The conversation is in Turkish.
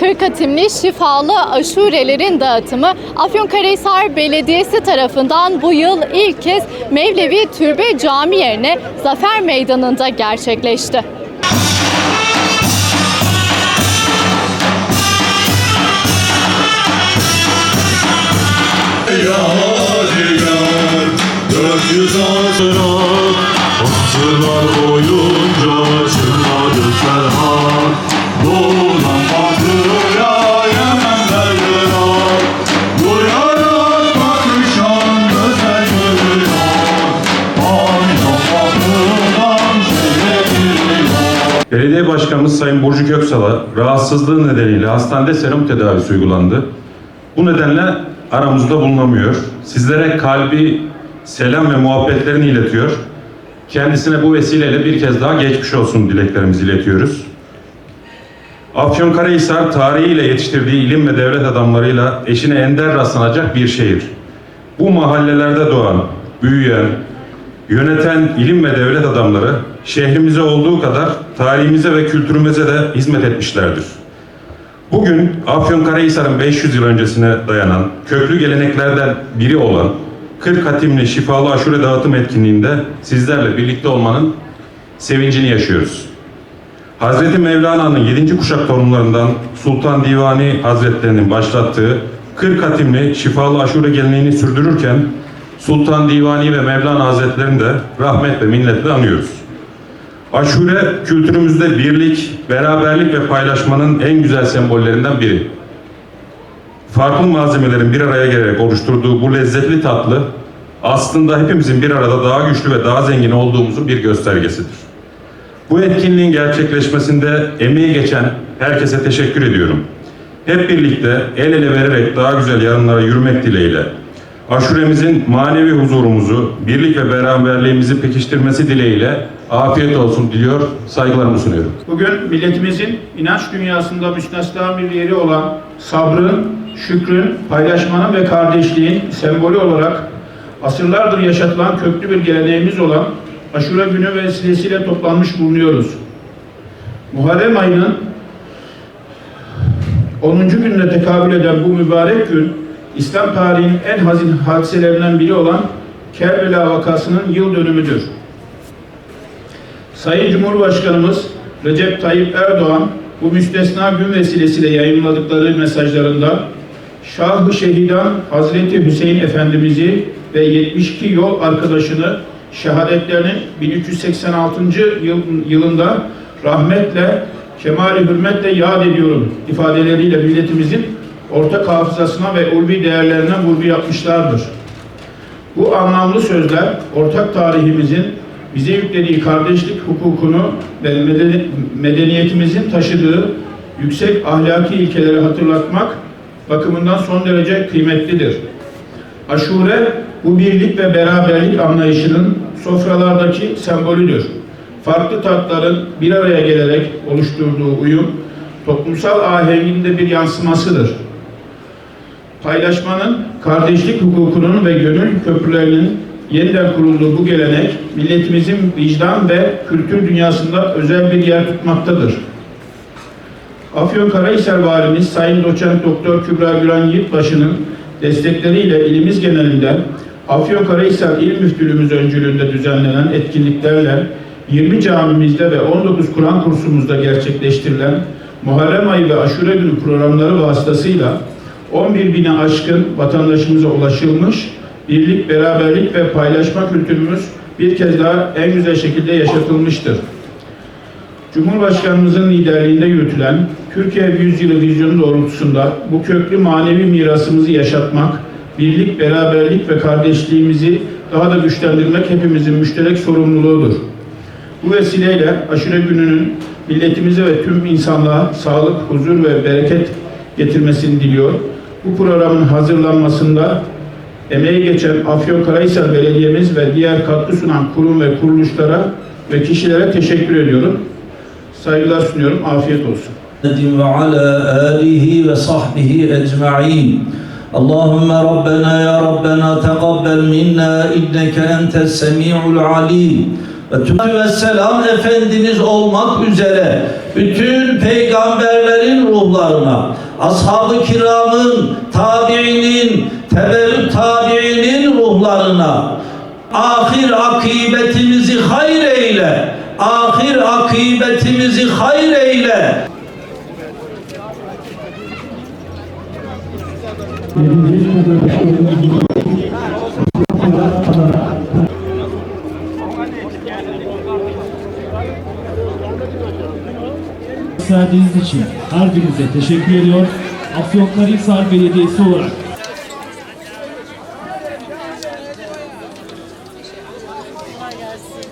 Kırk hatimli şifalı aşurelerin dağıtımı Afyonkarahisar Belediyesi tarafından bu yıl ilk kez Mevlevi Türbe Cami yerine Zafer Meydanı'nda gerçekleşti. Yüz boyunca çınladı Ferhat Belediye Başkanımız Sayın Burcu Köksal'a rahatsızlığı nedeniyle hastanede serum tedavisi uygulandı. Bu nedenle aramızda bulunamıyor. Sizlere kalbi selam ve muhabbetlerini iletiyor. Kendisine bu vesileyle bir kez daha geçmiş olsun dileklerimizi iletiyoruz. Afyonkarahisar tarihiyle yetiştirdiği ilim ve devlet adamlarıyla eşine ender rastlanacak bir şehir. Bu mahallelerde doğan, büyüyen, yöneten ilim ve devlet adamları şehrimize olduğu kadar tarihimize ve kültürümüze de hizmet etmişlerdir. Bugün Afyonkarahisar'ın 500 yıl öncesine dayanan köklü geleneklerden biri olan 40 hatimli şifalı aşure dağıtım etkinliğinde sizlerle birlikte olmanın sevincini yaşıyoruz. Hazreti Mevlana'nın 7. kuşak torunlarından Sultan Divani Hazretlerinin başlattığı 40 hatimli şifalı aşure geleneğini sürdürürken Sultan Divani ve Mevlana Hazretlerini de rahmet ve minnetle anıyoruz. Aşure kültürümüzde birlik, beraberlik ve paylaşmanın en güzel sembollerinden biri. Farklı malzemelerin bir araya gelerek oluşturduğu bu lezzetli tatlı aslında hepimizin bir arada daha güçlü ve daha zengin olduğumuzun bir göstergesidir. Bu etkinliğin gerçekleşmesinde emeği geçen herkese teşekkür ediyorum. Hep birlikte el ele vererek daha güzel yarınlara yürümek dileğiyle aşuremizin manevi huzurumuzu, birlik ve beraberliğimizi pekiştirmesi dileğiyle afiyet olsun diliyor, saygılarımı sunuyorum. Bugün milletimizin inanç dünyasında müstesna bir yeri olan sabrın, şükrün, paylaşmanın ve kardeşliğin sembolü olarak asırlardır yaşatılan köklü bir geleneğimiz olan Aşure günü vesilesiyle toplanmış bulunuyoruz. Muharrem ayının 10. gününe tekabül eden bu mübarek gün, İslam tarihinin en hazin hadiselerinden biri olan Kerbela vakasının yıl dönümüdür. Sayın Cumhurbaşkanımız Recep Tayyip Erdoğan bu müstesna gün vesilesiyle yayınladıkları mesajlarında Şah-ı Şehidan Hazreti Hüseyin Efendimiz'i ve 72 yol arkadaşını şehadetlerinin 1386. yıl, yılında rahmetle, kemali hürmetle yad ediyorum ifadeleriyle milletimizin ortak hafızasına ve ulvi değerlerine vurgu yapmışlardır. Bu anlamlı sözler ortak tarihimizin bize yüklediği kardeşlik hukukunu ve medeni- medeniyetimizin taşıdığı yüksek ahlaki ilkeleri hatırlatmak bakımından son derece kıymetlidir. Aşure bu birlik ve beraberlik anlayışının sofralardaki sembolüdür. Farklı tatların bir araya gelerek oluşturduğu uyum toplumsal ahenginde bir yansımasıdır paylaşmanın, kardeşlik hukukunun ve gönül köprülerinin yeniden kurulduğu bu gelenek, milletimizin vicdan ve kültür dünyasında özel bir yer tutmaktadır. Afyonkarahisar Valimiz Sayın Doçent Doktor Kübra Güran Yiğitbaşı'nın destekleriyle ilimiz genelinde Afyonkarahisar İl Müftülüğümüz öncülüğünde düzenlenen etkinliklerle 20 camimizde ve 19 Kur'an kursumuzda gerçekleştirilen Muharrem ayı ve Aşure günü programları vasıtasıyla 11 bine aşkın vatandaşımıza ulaşılmış, birlik, beraberlik ve paylaşma kültürümüz bir kez daha en güzel şekilde yaşatılmıştır. Cumhurbaşkanımızın liderliğinde yürütülen Türkiye Yüzyılı vizyonu doğrultusunda bu köklü manevi mirasımızı yaşatmak, birlik, beraberlik ve kardeşliğimizi daha da güçlendirmek hepimizin müşterek sorumluluğudur. Bu vesileyle aşure gününün milletimize ve tüm insanlığa sağlık, huzur ve bereket getirmesini diliyor. Bu programın hazırlanmasında emeği geçen Afyonkarahisar Belediye'miz ve diğer katkı sunan kurum ve kuruluşlara ve kişilere teşekkür ediyorum. Saygılar sunuyorum. Afiyet olsun. وعلى آله وصحبه أجمعين اللهم ربنا يا ربنا تقبل منا إنك أنت السميع العليم ve selam Efendimiz olmak üzere bütün peygamberlerin ruhlarına, ashab-ı kiramın, tabiinin, tebeü tabiinin ruhlarına, ahir akıbetimizi hayır eyle, ahir akıbetimizi hayır eyle. gösterdiğiniz için her birinize teşekkür ediyor. Afyonkarahisar Belediyesi olarak Kolay gelsin.